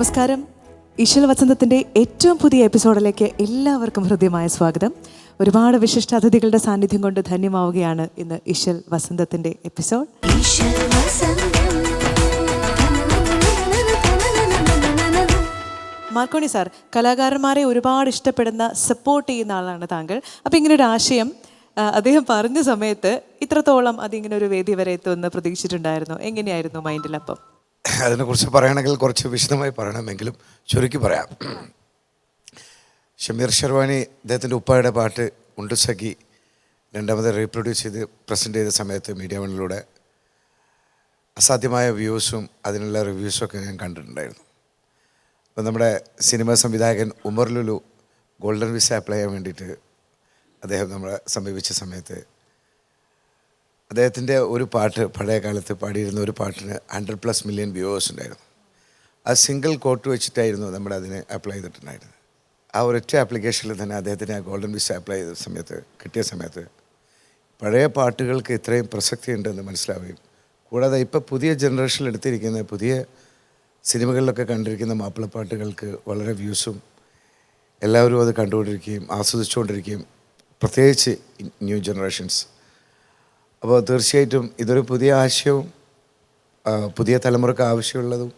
നമസ്കാരം. ഈശ്വൽ വസന്തത്തിന്റെ ഏറ്റവും പുതിയ എപ്പിസോഡിലേക്ക് എല്ലാവർക്കും ഹൃദ്യമായ സ്വാഗതം. ഒരുപാട് വിശിഷ്ട അതിഥികളുടെ സാന്നിധ്യം കൊണ്ട് ധന്യമാവുകയാണ് ഇന്ന് ഈശ്വൽ വസന്തത്തിന്റെ എപ്പിസോഡ്. മാർക്കോണി സാർ കലാകാരന്മാരെ ഒരുപാട് ഇഷ്ടപ്പെടുന്ന സപ്പോർട്ട് ചെയ്യുന്ന ആളാണ് താങ്കൾ. അപ്പോൾ ഇങ്ങനെ ഒരു ആശയം അദ്ദേഹം പറഞ്ഞ സമയത്ത് ഇത്രത്തോളം അതിങ്ങനെ ഒരു വേദി വരെ എത്തുമെന്ന് പ്രതീക്ഷിച്ചിട്ടുണ്ടായിരുന്നു. എങ്ങനെയായിരുന്നു മൈൻഡിൽ അപ്പം? അതിനെക്കുറിച്ച് പറയണമെങ്കിൽ കുറച്ച് വിശദമായി പറയണമെങ്കിലും ചുരുക്കി പറയാം. ഷമീർ ഷെർവാനി അദ്ദേഹത്തിന്റെ ഉപ്പായുടെ പാട്ട് ഉണ്ട് സഖി. രണ്ടാമത് റീപ്രൊഡ്യൂസ് ചെയ്ത് പ്രസന്റ് ചെയ്ത സമയത്ത് മീഡിയ വണ്ണിലൂടെ അസാധ്യമായ വ്യൂസും അതിനുള്ള റിവ്യൂസും ഒക്കെ ഞാൻ കണ്ടിട്ടുണ്ടായിരുന്നു. അപ്പം നമ്മുടെ സിനിമാ സംവിധായകൻ Omar Lulu golden visa apply ചെയ്യാൻ വേണ്ടിയിട്ട് അദ്ദേഹം നമ്മളെ സമീപിച്ച സമയത്ത് അദ്ദേഹത്തിന്റെ ഒരു പാട്ട് പഴയ കാലത്ത് പാടിയിരുന്ന ഒരു പാട്ടിന് ഹൺഡ്രഡ് പ്ലസ് മില്യൺ വ്യൂവേഴ്സ് ഉണ്ടായിരുന്നു. ആ സിംഗിൾ കോട്ട് വെച്ചിട്ടായിരുന്നു നമ്മൾ അതിന് അപ്ലൈ ചെയ്തിട്ടുണ്ടായിരുന്നത്. ആ ഒരൊറ്റ ആപ്ലിക്കേഷനിൽ തന്നെ അദ്ദേഹത്തിന് ആ ഗോൾഡൻ വിസ അപ്ലൈ ചെയ്ത സമയത്ത് കിട്ടിയ സമയത്ത് പഴയ പാട്ടുകൾക്ക് ഇത്രയും പ്രസക്തി ഉണ്ടെന്ന് മനസ്സിലാവുകയും കൂടാതെ ഇപ്പോൾ പുതിയ ജനറേഷനിൽ എടുത്തിരിക്കുന്ന പുതിയ സിനിമകളിലൊക്കെ കണ്ടിരിക്കുന്ന മാപ്പിളപ്പാട്ടുകൾക്ക് വളരെ വ്യൂസും എല്ലാവരും അത് കണ്ടുകൊണ്ടിരിക്കുകയും ആസ്വദിച്ചുകൊണ്ടിരിക്കുകയും പ്രത്യേകിച്ച് ന്യൂ ജനറേഷൻസ് അപ്പോൾ തീർച്ചയായിട്ടും ഇതൊരു പുതിയ ആശയവും പുതിയ തലമുറയ്ക്ക് ആവശ്യമുള്ളതും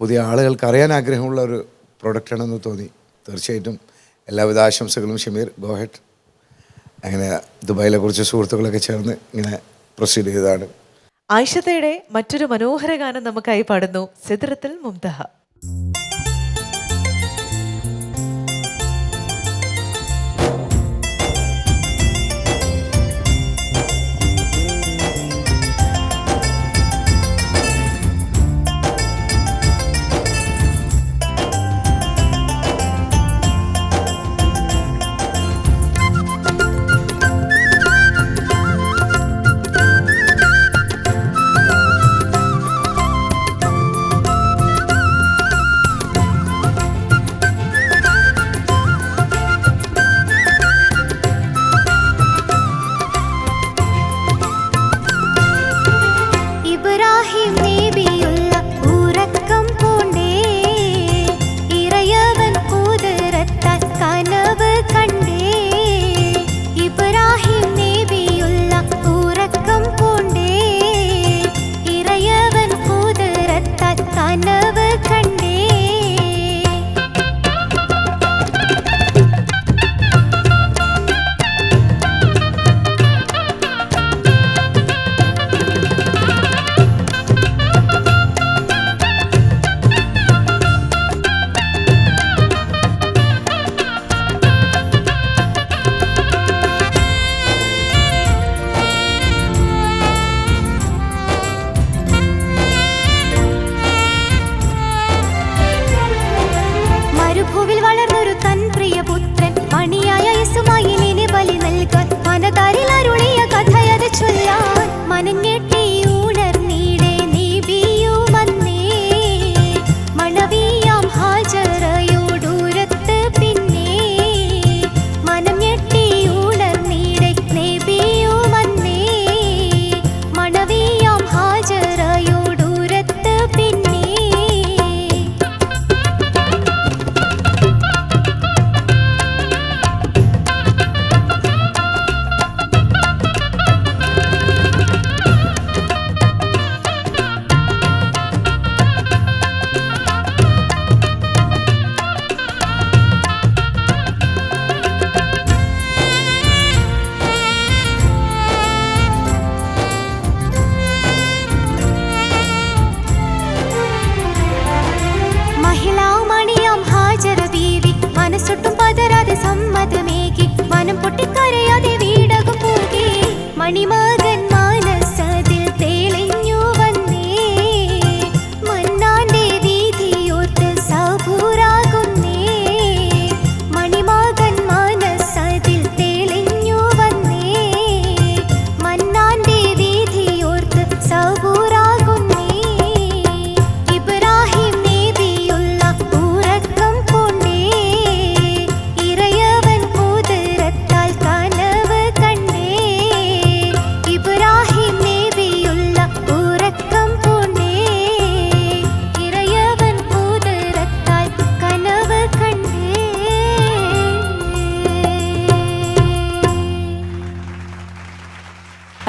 പുതിയ ആളുകൾക്ക് അറിയാൻ ആഗ്രഹമുള്ള ഒരു പ്രൊഡക്റ്റാണെന്ന് തോന്നി. തീർച്ചയായിട്ടും എല്ലാവിധ ആശംസകളും ഷമീർ ഗോഹെഡ് അങ്ങനെ ദുബായിലെ കുറച്ച് സുഹൃത്തുക്കളൊക്കെ ചേർന്ന് ഇങ്ങനെ പ്രൊസീഡ് ചെയ്തതാണ്. ആയിഷത്തയുടെ മറ്റൊരു മനോഹര ഗാനം നമുക്കായി പാടുന്നു സിദ്രത്തിൽ മുംതഹ.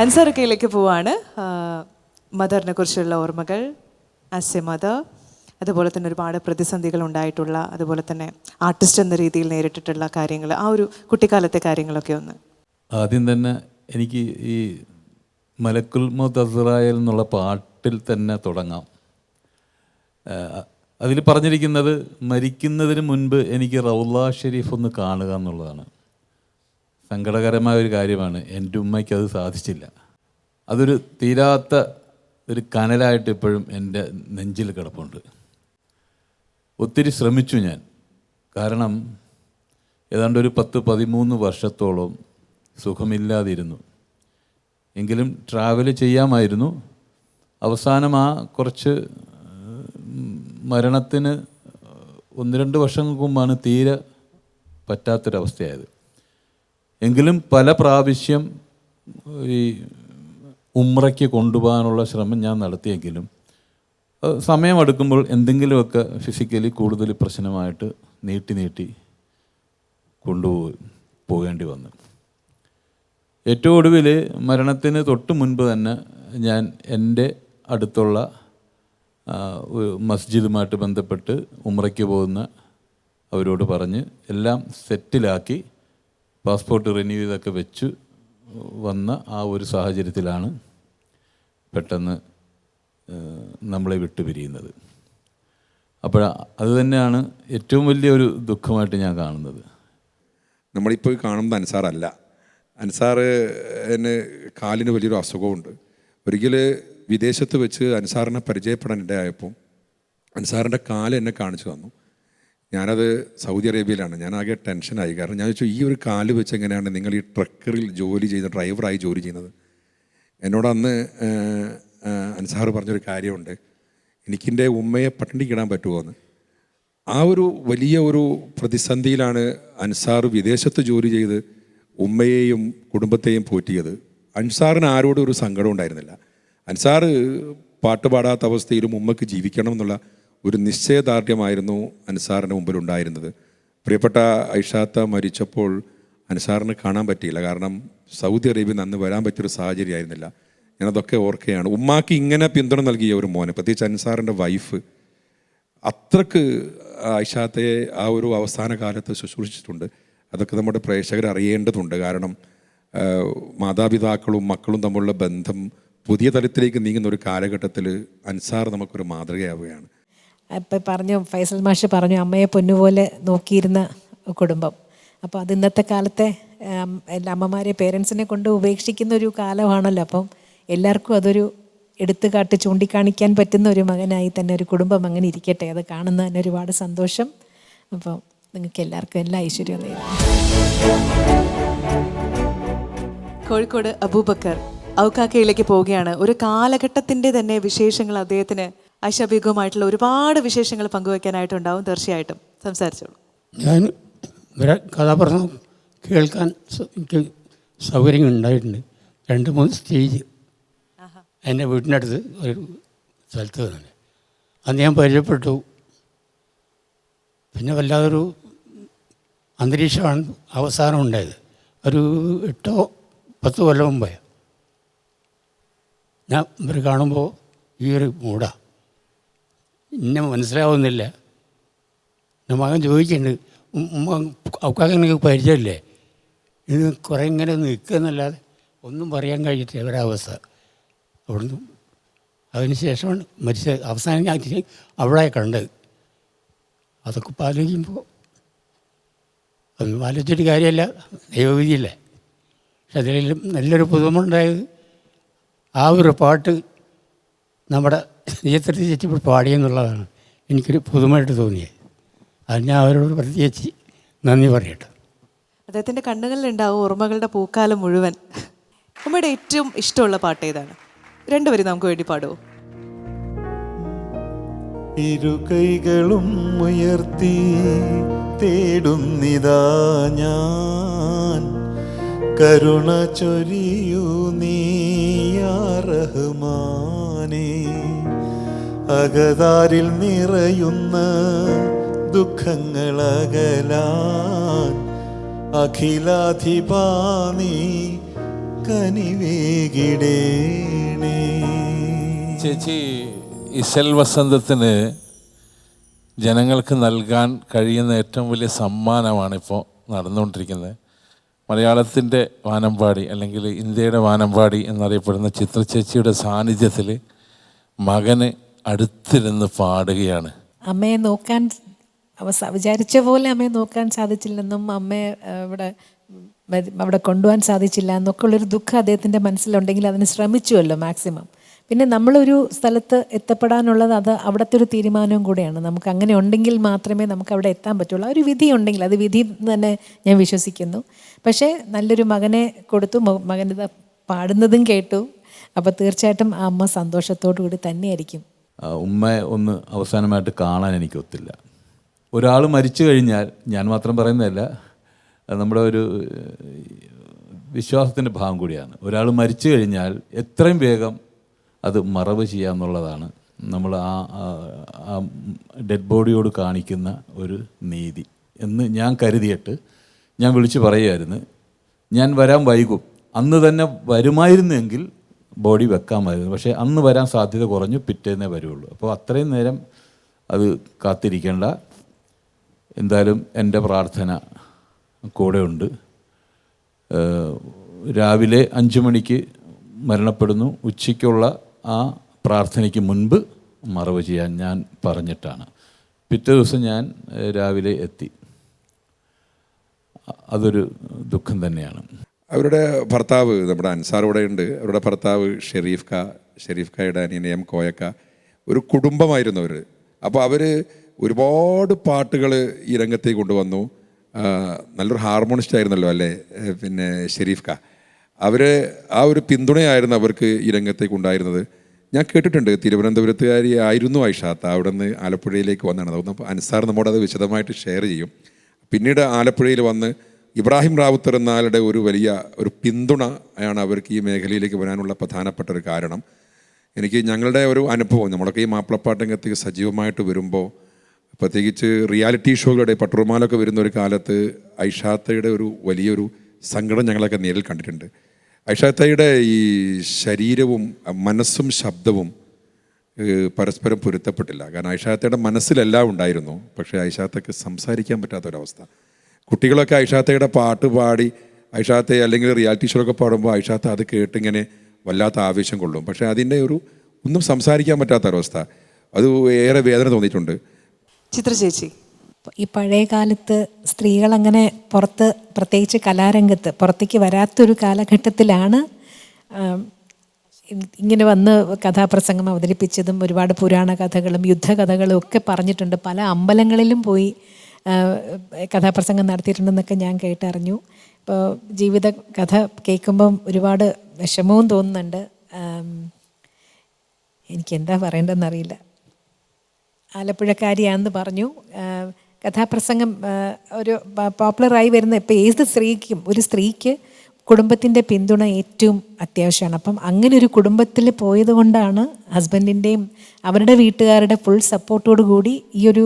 അൻസാറക്കയിലേക്ക് പോവാണ്. മദറിനെ കുറിച്ചുള്ള ഓർമ്മകൾ ആസ് എ മദർ അതുപോലെ തന്നെ ഒരുപാട് പ്രതിസന്ധികൾ ഉണ്ടായിട്ടുള്ള അതുപോലെ തന്നെ ആർട്ടിസ്റ്റ് എന്ന രീതിയിൽ നേരിട്ടിട്ടുള്ള കാര്യങ്ങൾ ആ ഒരു കുട്ടിക്കാലത്തെ കാര്യങ്ങളൊക്കെ ഒന്ന്. ആദ്യം തന്നെ എനിക്ക് ഈ മലക്കുൽ മുതസ്രായൽ എന്നുള്ള പാട്ടിൽ തന്നെ തുടങ്ങാം. അതിൽ പറഞ്ഞിരിക്കുന്നത് മരിക്കുന്നതിന് മുൻപ് എനിക്ക് റൗല ഷെരീഫ് ഒന്ന് കാണുക എന്നുള്ളതാണ്. സങ്കടകരമായ ഒരു കാര്യമാണ്. എന്റെ ഉമ്മയ്ക്ക് അത് സാധിച്ചില്ല. അതൊരു തീരാത്ത ഒരു കനലായിട്ട് ഇപ്പോഴും എന്റെ നെഞ്ചിൽ കിടപ്പുണ്ട്. ഒത്തിരി ശ്രമിച്ചു ഞാൻ. കാരണം ഏതാണ്ട് ഒരു പത്ത് പതിമൂന്ന് വർഷത്തോളം സുഖമില്ലാതിരുന്നു. എങ്കിലും ട്രാവൽ ചെയ്യാമായിരുന്നു. അവസാനം ആ കുറച്ച് മരണത്തിന് ഒന്ന് രണ്ട് വർഷങ്ങൾക്ക് മുമ്പാണ് തീരെ പറ്റാത്തൊരവസ്ഥയായത്. എങ്കിലും പല പ്രാവശ്യം ഈ ഉമ്രയ്ക്ക് കൊണ്ടുപോകാനുള്ള ശ്രമം ഞാൻ നടത്തിയെങ്കിലും സമയമെടുക്കുമ്പോൾ എന്തെങ്കിലുമൊക്കെ ഫിസിക്കലി കൂടുതൽ പ്രശ്നമായിട്ട് നീട്ടി നീട്ടി കൊണ്ടുപോയി പോകേണ്ടി വന്നു. ഏറ്റവും ഒടുവിൽ മരണത്തിന് തൊട്ട് മുൻപ് തന്നെ ഞാൻ എന്റെ അടുത്തുള്ള മസ്ജിദുമായിട്ട് ബന്ധപ്പെട്ട് ഉമ്രയ്ക്ക് പോകുന്ന അവരോട് പറഞ്ഞ് എല്ലാം സെറ്റിലാക്കി പാസ്പോർട്ട് റിന്യൂ ചെയ്തൊക്കെ വെച്ച് വന്ന ആ ഒരു സാഹചര്യത്തിലാണ് പെട്ടെന്ന് നമ്മളെ വിട്ടുപിരിയുന്നത് അപ്പോൾ അത് തന്നെയാണ് ഏറ്റവും വലിയ ഒരു ദുഃഖമായിട്ട് ഞാൻ കാണുന്നത്. നമ്മളിപ്പോൾ കാണുന്നത് അൻസാറല്ല അൻസാറിന് കാലിന് വലിയൊരു അസുഖമുണ്ട്. ഒരിക്കൽ വിദേശത്ത് വെച്ച് അൻസാറിനെ പരിചയപ്പെടാൻ ഇടയായപ്പോൾ അൻസാറിന്റെ കാൽ എന്നെ കാണിച്ചു തന്നു. ഞാനത് സൗദി അറേബ്യയിലാണ്. ഞാൻ ആകെ ടെൻഷനായി. കാരണം ഞാൻ ചോദിച്ചു ഈ ഒരു കാൽ വെച്ച് എങ്ങനെയാണ് നിങ്ങൾ ഈ ട്രക്കറിൽ ജോലി ചെയ്ത ഡ്രൈവറായി ജോലി ചെയ്യുന്നത്? എന്നോട് അന്ന് അൻസാർ പറഞ്ഞൊരു കാര്യമുണ്ട്. എനിക്കെന്റെ ഉമ്മയെ പട്ടിണിക്കിടാൻ പറ്റുമോ എന്ന്. ആ ഒരു വലിയ ഒരു പ്രതിസന്ധിയിലാണ് അൻസാർ വിദേശത്ത് ജോലി ചെയ്ത് ഉമ്മയെയും കുടുംബത്തെയും പോറ്റിയത്. അൻസാറിന് ആരോടും ഒരു സങ്കടം ഉണ്ടായിരുന്നില്ല. അൻസാർ പാട്ട് പാടാത്ത അവസ്ഥയിലും ഉമ്മക്ക് ജീവിക്കണം എന്നുള്ള ഒരു നിശ്ചയദാർഢ്യമായിരുന്നു അൻസാറിന്റെ മുമ്പിൽ ഉണ്ടായിരുന്നത് പ്രിയപ്പെട്ട ഐഷാത്ത മരിച്ചപ്പോൾ അൻസാറിന് കാണാൻ പറ്റിയില്ല. കാരണം സൗദി അറേബ്യയിൽ നിന്ന് അന്ന് വരാൻ പറ്റിയൊരു സാഹചര്യമായിരുന്നില്ല. ഞാനതൊക്കെ ഓർക്കുകയാണ്. ഉമ്മാക്ക് ഇങ്ങനെ പിന്തുണ നൽകിയ ഒരു മോനെ പ്രത്യേകിച്ച് അൻസാറിന്റെ വൈഫ് അത്രയ്ക്ക് ഐഷാത്തെ ആ ഒരു അവസാന കാലത്ത് ശുശ്രൂഷിച്ചിട്ടുണ്ട്. അതൊക്കെ നമ്മുടെ പ്രേക്ഷകർ അറിയേണ്ടതുണ്ട്. കാരണം മാതാപിതാക്കളും മക്കളും തമ്മിലുള്ള ബന്ധം പുതിയ തലത്തിലേക്ക് നീങ്ങുന്ന ഒരു കാലഘട്ടത്തിൽ അൻസാർ നമുക്കൊരു മാതൃകയാവുകയാണ്. ഇപ്പം പറഞ്ഞു ഫൈസൽ മാഷ് പറഞ്ഞു അമ്മയെ പൊന്നുപോലെ നോക്കിയിരുന്ന കുടുംബം. അപ്പോൾ അത് ഇന്നത്തെ കാലത്തെ എല്ലാ അമ്മമാരെ പേരൻസിനെ കൊണ്ട് ഉപേക്ഷിക്കുന്ന ഒരു കാലമാണല്ലോ. അപ്പം എല്ലാവർക്കും അതൊരു എടുത്തു കാട്ടി ചൂണ്ടിക്കാണിക്കാൻ പറ്റുന്ന ഒരു മകനായി തന്നെ ഒരു കുടുംബം അങ്ങനെ ഇരിക്കട്ടെ. അത് കാണുന്ന തന്നെ ഒരുപാട് സന്തോഷം. അപ്പോൾ നിങ്ങൾക്ക് എല്ലാവർക്കും എല്ലാ ഐശ്വര്യവും കോഴിക്കോട് അബൂബക്കർ ഔക്കാക്കയിലേക്ക് പോവുകയാണ്. ഒരു കാലഘട്ടത്തിന്റെ തന്നെ വിശേഷങ്ങൾ അദ്ദേഹത്തിന് ഐഷബീഗവുമായിട്ടുള്ള ഒരുപാട് വിശേഷങ്ങൾ പങ്കുവെക്കാനായിട്ടുണ്ടാവും തീർച്ചയായിട്ടും. സംസാരിച്ചോളൂ. ഞാൻ ഇവരെ കഥാപ്രസംഗം കേൾക്കാൻ എനിക്ക് സൗകര്യം ഉണ്ടായിട്ടുണ്ട്. രണ്ട് മൂന്ന് സ്റ്റേജ് എന്റെ വീടിന്റെ അടുത്ത് ഒരു സ്ഥലത്ത് തന്നെ അന്ന് ഞാൻ പരിചയപ്പെട്ടു. പിന്നെ വല്ലാതൊരു അന്തരീക്ഷമാണ് അവസാനം ഉണ്ടായത്. ഒരു എട്ടോ പത്ത് കൊല്ലം മുമ്പേ ഞാൻ ഇവർ കാണുമ്പോൾ ഈ ഒരു മൂടാ ഇന്നെ മനസ്സിലാവുന്നില്ല. എന്റെ മകൻ ചോദിക്കുന്നുണ്ട് ഉം- ഉമ്മ അവക്കാക്ക് എനിക്ക് പരിചയമില്ലേ? ഇത് കുറേ ഇങ്ങനെ നിൽക്കുന്നല്ലാതെ ഒന്നും പറയാൻ കഴിഞ്ഞിട്ട് ഒരവസ്ഥ. അവിടുന്ന് അതിന് ശേഷമാണ് മരിച്ച അവസാനം ഞാൻ അവിടെ കണ്ടത് അതൊക്കെ ആലോചിക്കുമ്പോൾ അതൊന്നും ആലോചിച്ചിട്ട് കാര്യമല്ല ദൈവവിധിയില്ല. പക്ഷെ അതിലെല്ലാം നല്ലൊരു പുതുമുണ്ടായത് ആ ഒരു പാട്ട് നമ്മുടെ നെയ്യത്തിട്ട് ചുറ്റിപ്പോൾ പാടിയെന്നുള്ളതാണ് എനിക്കൊരു പുതുമായിട്ട് തോന്നിയത്. അത് ഞാൻ അവരോട് പ്രത്യേകിച്ച് നന്ദി പറയട്ടെ. അദ്ദേഹത്തിന്റെ കണ്ണുകളിലുണ്ടാവും ഓർമ്മകളുടെ പൂക്കാലം മുഴുവൻ. നമ്മുടെ ഏറ്റവും ഇഷ്ടമുള്ള പാട്ട് ഏതാണ്? രണ്ടുപേരും നമുക്ക് വേണ്ടി പാടുമോ ഇരു കൈകളും ഉയർത്തി തേടുന്നിതാ ഞാൻ. കരുണ ചൊരിയൂ നീയാ റഹ്മാനേ അകതാരിൽ നിറയുന്ന ദുഃഖങ്ങളകലാൻ അഖിലാധിപാനി കനിവേകിടേണേ. ചേച്ചി ഇശൽ വസന്തത്തിന് ജനങ്ങൾക്ക് നൽകാൻ കഴിയുന്ന ഏറ്റവും വലിയ സമ്മാനമാണ് ഇപ്പോൾ നടന്നുകൊണ്ടിരിക്കുന്നത്. മലയാളത്തിന്റെ വാനമ്പാടി അല്ലെങ്കിൽ ഇന്ത്യയുടെ വാനമ്പാടി എന്നറിയപ്പെടുന്ന ചിത്ര ചേച്ചിയുടെ സാന്നിധ്യത്തിൽ മകന് അടുത്തിരുന്ന് പാടുകയാണ്. അമ്മയെ നോക്കാൻ വിചാരിച്ച പോലെ അമ്മയെ നോക്കാൻ സാധിച്ചില്ലെന്നും അമ്മയെ ഇവിടെ അവിടെ കൊണ്ടുപോകാൻ സാധിച്ചില്ല എന്നൊക്കെ ഉള്ളൊരു ദുഃഖം അദ്ദേഹത്തിന്റെ മനസ്സിലുണ്ടെങ്കിൽ അതിന് ശ്രമിച്ചുവല്ലോ മാക്സിമം. പിന്നെ നമ്മളൊരു സ്ഥലത്ത് എത്തപ്പെടാനുള്ളത് അത് അവിടുത്തെ ഒരു തീരുമാനവും കൂടെയാണ്. നമുക്ക് അങ്ങനെ ഉണ്ടെങ്കിൽ മാത്രമേ നമുക്ക് അവിടെ എത്താൻ പറ്റുള്ളൂ. ഒരു വിധി ഉണ്ടെങ്കിൽ അത് വിധി എന്ന് തന്നെ ഞാൻ വിശ്വസിക്കുന്നു. പക്ഷേ നല്ലൊരു മകനെ കൊടുത്തു മകൻ പാടുന്നതും കേട്ടു. അപ്പോൾ തീർച്ചയായിട്ടും ആ അമ്മ സന്തോഷത്തോടു കൂടി തന്നെയായിരിക്കും. ഉമ്മയെ ഒന്ന് അവസാനമായിട്ട് കാണാൻ എനിക്ക് ഒത്തില്ല. ഒരാൾ മരിച്ചു കഴിഞ്ഞാൽ ഞാൻ മാത്രം പറയുന്നതല്ല നമ്മുടെ ഒരു വിശ്വാസത്തിന്റെ ഭാഗം കൂടിയാണ്. ഒരാൾ മരിച്ചു കഴിഞ്ഞാൽ എത്രയും വേഗം അത് മറവ് ചെയ്യുക എന്നുള്ളതാണ് നമ്മൾ ആ ഡെഡ് ബോഡിയോട് കാണിക്കുന്ന ഒരു നീതി എന്ന് ഞാൻ കരുതിയിട്ട് ഞാൻ വിളിച്ച് പറയുമായിരുന്നു ഞാൻ വരാൻ വൈകും. അന്ന് തന്നെ വരുമായിരുന്നെങ്കിൽ ബോഡി വെക്കാമായിരുന്നു പക്ഷേ അന്ന് വരാൻ സാധ്യത കുറഞ്ഞു പിറ്റേന്നേ വരുള്ളൂ. അപ്പോൾ അത്രയും നേരം അത് കാത്തിരിക്കേണ്ട. എന്തായാലും എന്റെ പ്രാർത്ഥന കൂടെയുണ്ട്. രാവിലെ അഞ്ച് മണിക്ക് മരണപ്പെടുന്നു. ഉച്ചയ്ക്കുള്ള ആ പ്രാർത്ഥനയ്ക്ക് മുൻപ് മറവ് ചെയ്യാൻ ഞാൻ പറഞ്ഞിട്ടാണ്. പിറ്റേ ദിവസം ഞാൻ രാവിലെ എത്തി. അതൊരു ദുഃഖം തന്നെയാണ്. അവരുടെ ഭർത്താവ് നമ്മുടെ അൻസാർ ഇവിടെ ഉണ്ട്. അവരുടെ ഭർത്താവ് ഷെരീഫ് ഖ ഷെരീഫ് ഖയുടെ അനിയൻ എം കോയക്ക ഒരു കുടുംബമായിരുന്നു അവർ അപ്പോൾ അവർ ഒരുപാട് പാട്ടുകൾ ഈ രംഗത്തേക്ക് കൊണ്ടുവന്നു. നല്ലൊരു ഹാർമോണിസ്റ്റ് ആയിരുന്നല്ലോ അല്ലേ പിന്നെ ഷെരീഫ് ഖ അവർ ആ ഒരു പിന്തുണയായിരുന്നു അവർക്ക് ഈ രംഗത്തേക്ക് ഉണ്ടായിരുന്നത്. ഞാൻ കേട്ടിട്ടുണ്ട് തിരുവനന്തപുരത്തുകാരി ആയിരുന്നു ഐഷാത്ത അവിടെ നിന്ന് ആലപ്പുഴയിലേക്ക് വന്നതാണ് അപ്പോൾ അൻസാർ നമ്മോട് അത് വിശദമായിട്ട് ഷെയർ ചെയ്യും. പിന്നീട് ആലപ്പുഴയിൽ വന്ന് ഇബ്രാഹിം റാവുത്തർ എന്നാളുടെ ഒരു വലിയ ഒരു പിന്തുണ ആണ് അവർക്ക് ഈ മേഖലയിലേക്ക് വരാനുള്ള പ്രധാനപ്പെട്ട ഒരു കാരണം. എനിക്ക് ഞങ്ങളുടെ ഒരു അനുഭവം നമ്മളൊക്കെ ഈ മാപ്പിളപ്പാട്ട് രംഗത്തേക്ക് സജീവമായിട്ട് വരുമ്പോൾ പ്രത്യേകിച്ച് റിയാലിറ്റി ഷോകളുടെ പട്ടുറുമാലൊക്കെ വരുന്ന ഒരു കാലത്ത് ഐഷാത്തയുടെ ഒരു വലിയൊരു സങ്കടം ഞങ്ങളൊക്കെ നേരിൽ കണ്ടിട്ടുണ്ട്. ഐഷാത്തയുടെ ഈ ശരീരവും മനസ്സും ശബ്ദവും പരസ്പരം പൊരുത്തപ്പെട്ടില്ല. കാരണം ഐഷാത്തയുടെ മനസ്സിലെല്ലാം ഉണ്ടായിരുന്നു. പക്ഷേ ഐഷാത്തയ്ക്ക് സംസാരിക്കാൻ പറ്റാത്തൊരവസ്ഥ. കുട്ടികളൊക്കെ ഐഷാത്തയുടെ പാട്ട് പാടി ഐഷാത്തെ അല്ലെങ്കിൽ റിയാലിറ്റി ഷോ ഒക്കെ പാടുമ്പോൾ ഐഷാത്ത അത് കേട്ട് ഇങ്ങനെ വല്ലാത്ത ആവേശം കൊള്ളും. പക്ഷേ അതിന്റെ ഒരു ഒന്നും സംസാരിക്കാൻ പറ്റാത്ത ഒരവസ്ഥ. അത് ഏറെ വേദന തോന്നിയിട്ടുണ്ട്. ചിത്ര ചേച്ചി. ഈ പഴയ കാലത്ത് സ്ത്രീകൾ അങ്ങനെ പുറത്ത് പ്രത്യേകിച്ച് കലാരംഗത്ത് പുറത്തേക്ക് വരാത്തൊരു കാലഘട്ടത്തിലാണ് ഇങ്ങനെ വന്ന് കഥാപ്രസംഗം അവതരിപ്പിച്ചതും ഒരുപാട് പുരാണ കഥകളും യുദ്ധകഥകളും ഒക്കെ പറഞ്ഞിട്ടുണ്ട്. പല അമ്പലങ്ങളിലും പോയി കഥാപ്രസംഗം നടത്തിയിട്ടുണ്ടെന്നൊക്കെ ഞാൻ കേട്ടറിഞ്ഞു. ഇപ്പോൾ ജീവിത കഥ കേൾക്കുമ്പം ഒരുപാട് വിഷമവും തോന്നുന്നുണ്ട്. എനിക്ക് എന്താ പറയേണ്ടതെന്ന് പറയേണ്ടതെന്നറിയില്ല. ആലപ്പുഴക്കാരിയാണെന്ന് പറഞ്ഞു. കഥാപ്രസംഗം ഒരു പോപ്പുലറായി വരുന്ന ഇപ്പോൾ ഏത് സ്ത്രീക്കും ഒരു സ്ത്രീക്ക് കുടുംബത്തിന്റെ പിന്തുണ ഏറ്റവും അത്യാവശ്യമാണ്. അപ്പം അങ്ങനെ ഒരു കുടുംബത്തിൽ പോയത് കൊണ്ടാണ് ഹസ്ബൻഡിന്റെയും അവരുടെ വീട്ടുകാരുടെ ഫുൾ സപ്പോർട്ടോടു കൂടി ഈ ഒരു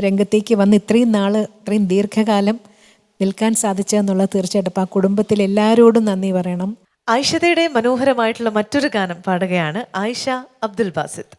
രംഗത്തേക്ക് വന്ന് ഇത്രയും നാൾ ഇത്രയും ദീർഘകാലം നിൽക്കാൻ സാധിച്ചതെന്നുള്ളത് തീർച്ചയായിട്ടും ആ കുടുംബത്തിൽ എല്ലാവരോടും നന്ദി പറയണം. ആയിഷതയുടെ മനോഹരമായിട്ടുള്ള മറ്റൊരു ഗാനം പാടുകയാണ് ആയിഷ അബ്ദുൽ ബാസിത്ത്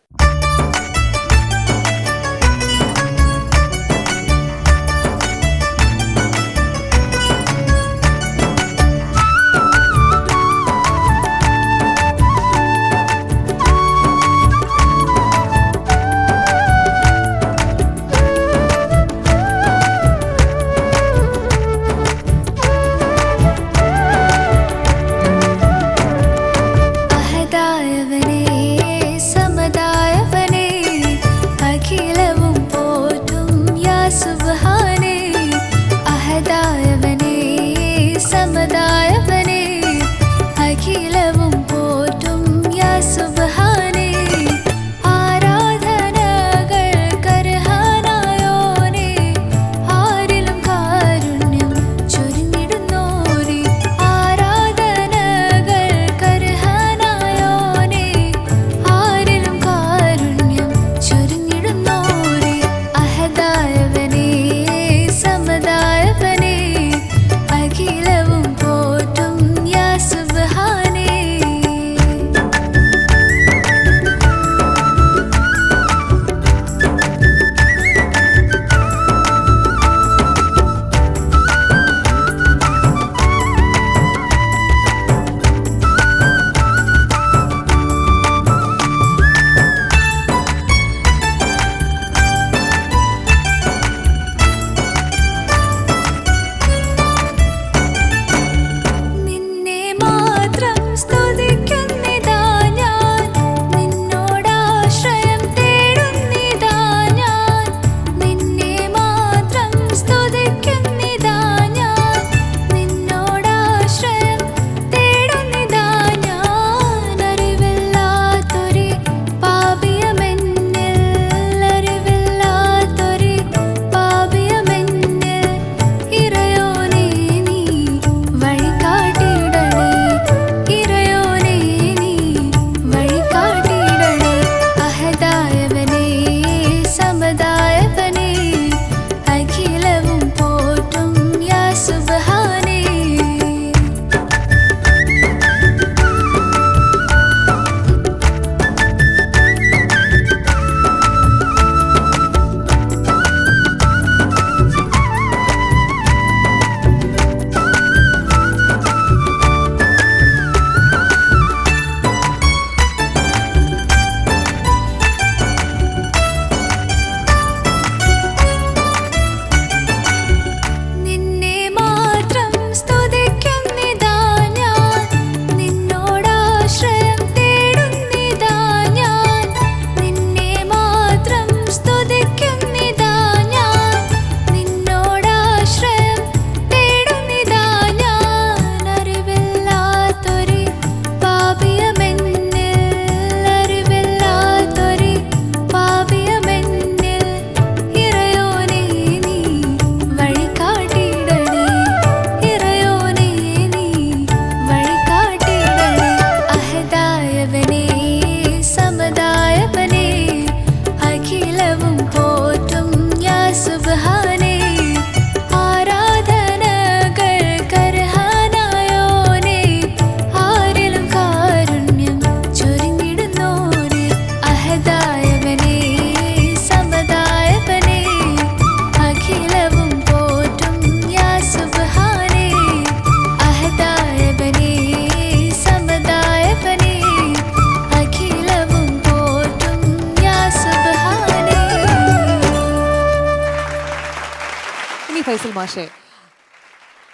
ഫൈസൽ മാഷെ.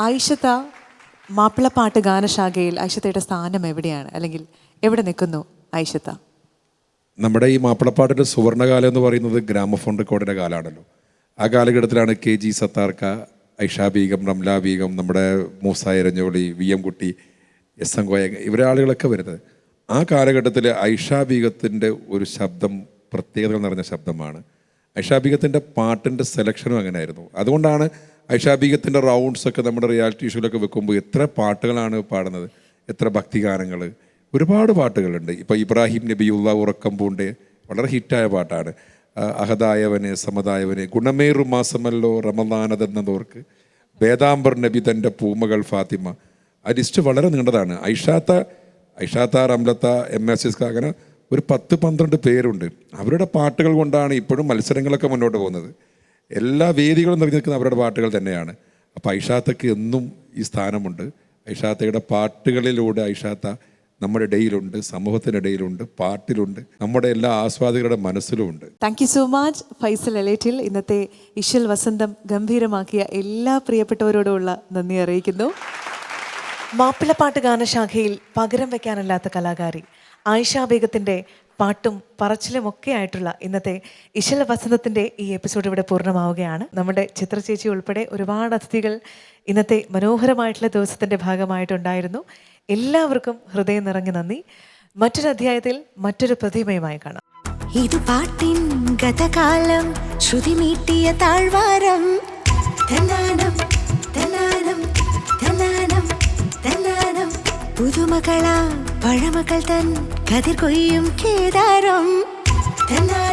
ഐഷത്ത മാപ്പിളപ്പാട്ട് ഗാനശാഖയിൽ ഐഷത്തയുടെ സ്ഥാനം എവിടെയാണ്? അല്ലെങ്കിൽ എവിടെ നിൽക്കുന്നു ഐഷത്ത നമ്മുടെ ഈ മാപ്പിളപ്പാട്ടിന്റെ സുവർണകാലം എന്ന് പറയുന്നത് ഗ്രാമഫോൺ റെക്കോർഡിന്റെ കാലമാണല്ലോ. ആ കാലഘട്ടത്തിലാണ് കെ ജി സത്താർക്ക ഐഷാ ബീഗം റംല ബീഗം നമ്മുടെ Moosa Eranjoli V M Kutty S M Koya ഇവരെ ആളുകളൊക്കെ വരുന്നത്. ആ കാലഘട്ടത്തിൽ ഐഷാ ബീഗത്തിന്റെ ഒരു ശബ്ദം പ്രത്യേകതകൾ നിറഞ്ഞ ശബ്ദമാണ്. ഐഷ ബീഗത്തിന്റെ പാട്ടിന്റെ സെലക്ഷനും അങ്ങനെയായിരുന്നു. അതുകൊണ്ടാണ് ഐഷാബീഗത്തിന്റെ റൗണ്ട്സ് ഒക്കെ നമ്മുടെ റിയാലിറ്റി ഷോയിലൊക്കെ വെക്കുമ്പോൾ എത്ര പാട്ടുകളാണ് പാടുന്നത് എത്ര ഭക്തിഗാനങ്ങൾ ഒരുപാട് പാട്ടുകളുണ്ട്. ഇപ്പോൾ ഇബ്രാഹിം നബിയുള്ള ഉറക്കം പൂണ്ട് വളരെ ഹിറ്റായ പാട്ടാണ്. അഹദായവന് സമതായവന് ഗുണമേറു മാസമല്ലോ റമദാനതെന്നതോർക്ക് വേദാംബർ നബി തന്റെ പൂമകൾ ഫാത്തിമ. ആ ലിസ്റ്റ് വളരെ നീണ്ടതാണ്. ഐഷാത്ത ഐഷാത്ത റംലത്ത എം എസ് എസ് അങ്ങനെ ഒരു പത്ത് പന്ത്രണ്ട് പേരുണ്ട്. അവരുടെ പാട്ടുകൾ കൊണ്ടാണ് ഇപ്പോഴും മത്സരങ്ങളൊക്കെ മുന്നോട്ട് പോകുന്നത്. എല്ലാ വേദികളും നിറഞ്ഞു നിൽക്കുന്ന അവരുടെ പാട്ടുകൾ തന്നെയാണ്. അപ്പോൾ ഐഷാത്തക്ക് എന്നും ഈ സ്ഥാനമുണ്ട്. ഐഷാത്തയുടെ പാട്ടുകളിലൂടെ ഐഷാത്ത നമ്മുടെ ഇടയിലുണ്ട് സമൂഹത്തിനിടയിലുണ്ട് പാട്ടിലുണ്ട്. നമ്മുടെ എല്ലാ ആസ്വാദികളുടെ മനസ്സിലുമുണ്ട് thank you so much Faisal Elettil ഇന്നത്തെ ഇശൽ വസന്തം ഗംഭീരമാക്കിയ എല്ലാ പ്രിയപ്പെട്ടവരോടുമുള്ള നന്ദി അറിയിക്കുന്നു. മാപ്പിളപ്പാട്ട് ഗാനശാഖയിൽ പകരം വയ്ക്കാനല്ലാത്ത കലാകാരി ആയിഷ ബേഗത്തിന്റെ പാട്ടും പറച്ചിലും ഒക്കെ ആയിട്ടുള്ള ഇന്നത്തെ ഇശല വസന്തത്തിന്റെ ഈ എപ്പിസോഡ് ഇവിടെ പൂർണമാവുകയാണ്. നമ്മുടെ ചിത്രചേച്ചി ഉൾപ്പെടെ ഒരുപാട് അതിഥികൾ ഇന്നത്തെ മനോഹരമായിട്ടുള്ള ദിവസത്തിന്റെ ഭാഗമായിട്ടുണ്ടായിരുന്നു. എല്ലാവർക്കും ഹൃദയം നിറഞ്ഞു നന്ദി. മറ്റൊരു അധ്യായത്തിൽ മറ്റൊരു പ്രതിമയുമായി കാണാം. ഇത് പാട്ടിൻ ഗതകാലം ശ്രുതി മീട്ടിയ താഴ്വാരം. പുതുമകളാ പഴമകൾ തൻ கதிர் கொய்யும் கேதாரம். தென்னா